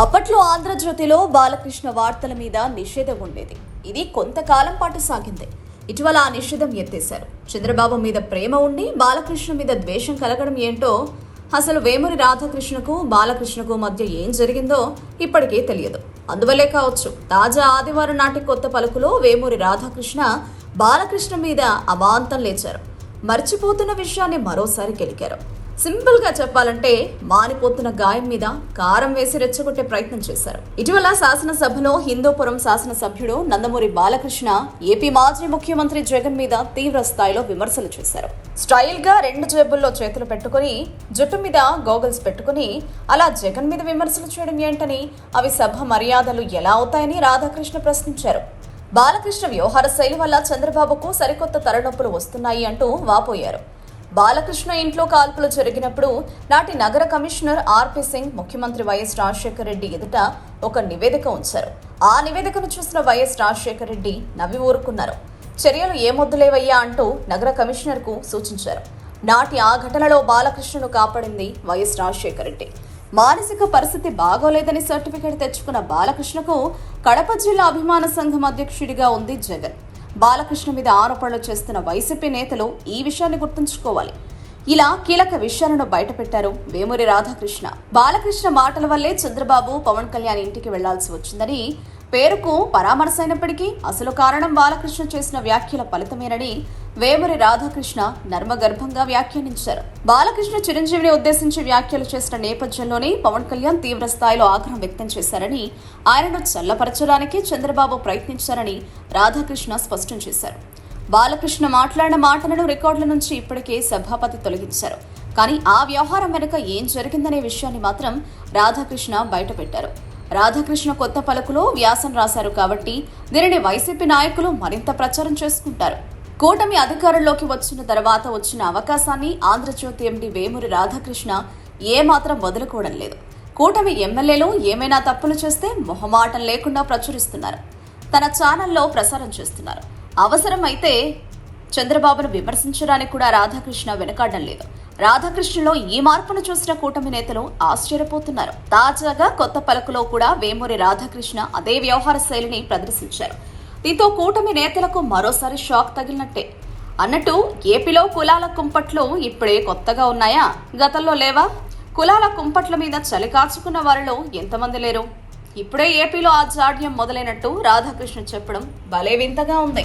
అప్పట్లో ఆంధ్రజ్యోతిలో బాలకృష్ణ వార్తల మీద నిషేధం ఉండేది. ఇది కొంతకాలం పాటు సాగింది. ఇటీవల ఆ నిషేధం ఎత్తేశారు. చంద్రబాబు మీద ప్రేమ ఉండి బాలకృష్ణ మీద ద్వేషం కలగడం ఏంటో అసలు వేమూరి రాధాకృష్ణకు బాలకృష్ణకు మధ్య ఏం జరిగిందో ఇప్పటికే తెలియదు. అందువల్లే కావచ్చు తాజా ఆదివారం నాటి కొత్త పలుకులో వేమూరి రాధాకృష్ణ బాలకృష్ణ మీద అవాంతం లేచారు. మర్చిపోతున్న విషయాన్ని మరోసారి గెలికారు సింపుల్గా చెప్పాలంటే మానిపోతున్న గాయం మీద కారం వేసి రెచ్చగొట్టే ప్రయత్నం చేశారు. ఇటీవల శాసనసభలో హిందూపురం శాసనసభ్యుడు నందమూరి బాలకృష్ణ ఏపీ మాజీ ముఖ్యమంత్రి జగన్ మీద తీవ్ర స్థాయిలో విమర్శలు చేశారు. స్టైల్గా రెండు జేబుల్లో చేతులు పెట్టుకుని జుట్టు మీద గోగల్స్ పెట్టుకుని అలా జగన్ మీద విమర్శలు చేయడం ఏంటని అవి సభ మర్యాదలు ఎలా అవుతాయని రాధాకృష్ణ ప్రశ్నించారు. బాలకృష్ణ వ్యవహార శైలి వల్ల చంద్రబాబుకు సరికొత్త తలనొప్పులు వస్తున్నాయి అంటూ వాపోయారు. బాలకృష్ణ ఇంట్లో కాల్పులు జరిగినప్పుడు నాటి నగర కమిషనర్ ఆర్పి సింగ్ ముఖ్యమంత్రి వైఎస్ రాజశేఖర రెడ్డి ఎదుట ఒక నివేదిక ఉంచారు. ఆ నివేదికను చూసిన వైఎస్ రాజశేఖర రెడ్డి నవ్వి ఊరుకున్నారు. చర్యలు ఏమొద్దులేవయ్యా అంటూ నగర కమిషనర్కు సూచించారు. నాటి ఆ ఘటనలో బాలకృష్ణను కాపాడింది వైఎస్ రాజశేఖర రెడ్డి. మానసిక పరిస్థితి బాగోలేదని సర్టిఫికేట్ తెచ్చుకున్న బాలకృష్ణకు కడప జిల్లా అభిమాన సంఘం అధ్యక్షుడిగా ఉంది జగన్. బాలకృష్ణ మీద ఆరోపణలు చేస్తున్న వైసీపీ నేతలు ఈ విషయాన్ని గుర్తుంచుకోవాలి. ఇలా కీలక విషయాలను బయటపెట్టారు వేమూరి రాధాకృష్ణ. బాలకృష్ణ మాటల వల్లే చంద్రబాబు పవన్ కళ్యాణ్ ఇంటికి వెళ్ళాల్సి వచ్చిందని పేరుకు పరామర్శైనప్పటికీ అసలు కారణం బాలకృష్ణ చేసిన వ్యాఖ్యల ఫలితమేనని వేమూరి రాధాకృష్ణ నర్మగర్భంగా వ్యాఖ్యానించారు. బాలకృష్ణ చిరంజీవిని ఉద్దేశించి వ్యాఖ్యలు చేసిన నేపథ్యంలోనే పవన్ కళ్యాణ్ తీవ్ర స్థాయిలో ఆగ్రహం వ్యక్తం చేశారని ఆయనను చల్లపరచడానికి చంద్రబాబు ప్రయత్నించారని రాధాకృష్ణ స్పష్టం చేశారు. బాలకృష్ణ మాట్లాడిన మాటలను రికార్డుల నుంచి ఇప్పటికే సభాపతి తొలగించారు. కానీ ఆ వ్యవహారం వెనుక ఏం జరిగిందనే విషయాన్ని మాత్రం రాధాకృష్ణ బయటపెట్టారు. రాధాకృష్ణ కొత్త పలుకులో వ్యాసం రాశారు కాబట్టి దీనిని వైసీపీ నాయకులు మరింత ప్రచారం చేసుకుంటారు. కూటమి అధికారంలోకి వచ్చిన తర్వాత వచ్చిన అవకాశాన్ని ఆంధ్రజ్యోతి ఎండి వేమూరి రాధాకృష్ణ ఏమాత్రం వదులుకోవడం లేదు. కూటమి ఎమ్మెల్యేలు ఏమైనా తప్పులు చేస్తే మొహమాటం లేకుండా ప్రచురిస్తున్నారు. తన ఛానల్లో ప్రసారం చేస్తున్నారు. అవసరమైతే చంద్రబాబును విమర్శించడానికి కూడా రాధాకృష్ణ వెనకాడడం లేదు. రాధాకృష్ణలో ఈ మార్పును చూసిన కూటమి నేతలు ఆశ్చర్యపోతున్నారు. తాజాగా కొత్త పలుకులో కూడా వేమూరి రాధాకృష్ణ అదే వ్యవహార శైలిని ప్రదర్శించారు. దీంతో కూటమి నేతలకు మరోసారి షాక్ తగిలినట్టే. అన్నట్టు ఏపీలో కులాల కుంపట్లు ఇప్పుడే కొత్తగా ఉన్నాయా? గతంలో లేవా? కులాల కుంపట్ల మీద చలి కాచుకున్న వారిలో ఎంతమంది లేరు? ఇప్పుడే ఏపీలో ఆ జాడ్యం మొదలైనట్టు రాధాకృష్ణ చెప్పడం భలే వింతగా ఉంది.